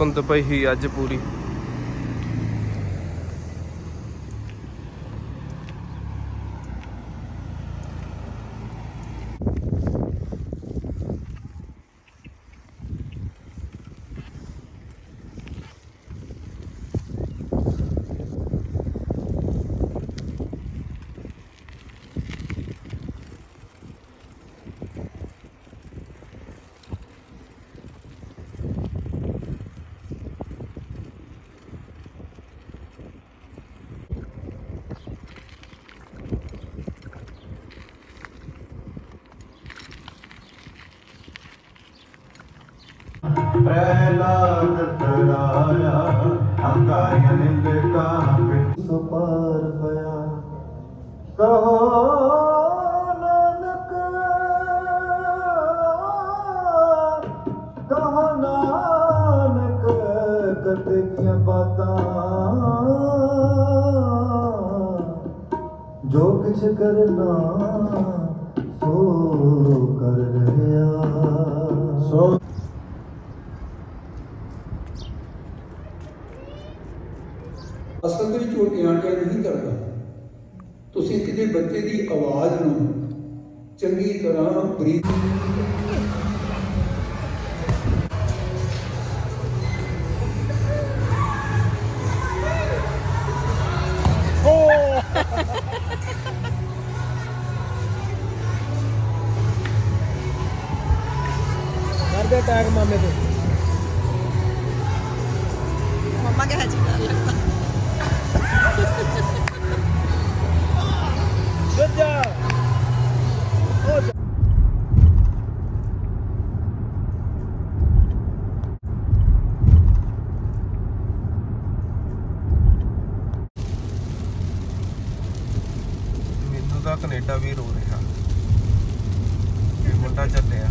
ਧੁੰਦ ਪਈ ਸੀ ਅੱਜ ਪੂਰੀ। ਪ੍ਰਹਿਲਾਦ ਤਰਾਇਆ ਹੰਕਾਰਿ ਨਿੰਦ ਕਾਂਪਿ ਸੋ ਪਾਰ ਹੋਇਆ ਕਹੋ ਨਾਨਕ ਕਹੋ ਕੀਆਂ ਬਾਤਾਂ ਜੋ ਕਿਛ ਕਰਨਾ ਸੋ ਅਸਲ ਦੇ ਵਿੱਚ ਉਹ ਟਿਆਂਟਿਆ ਨਹੀਂ ਕਰਦਾ ਤੁਸੀਂ ਕਿਤੇ ਬੱਚੇ ਦੀ ਆਵਾਜ਼ ਨੂੰ ਚੰਗੀ ਤਰ੍ਹਾਂ ਬਰੀਕ ਕਰਦੇ ਟੈਗ ਮਾਮੇ ਤੇ ਮੰਮਾ ਕੇ ਹੱਜ ਕਰ ਲੱਗਦਾ ਮੈਨੂੰ ਤਾਂ ਕੈਨੇਡਾ ਵੀ ਰੋ ਰਿਹਾ। ਇਹ ਮੁੰਡਾ ਚੱਲਿਆ।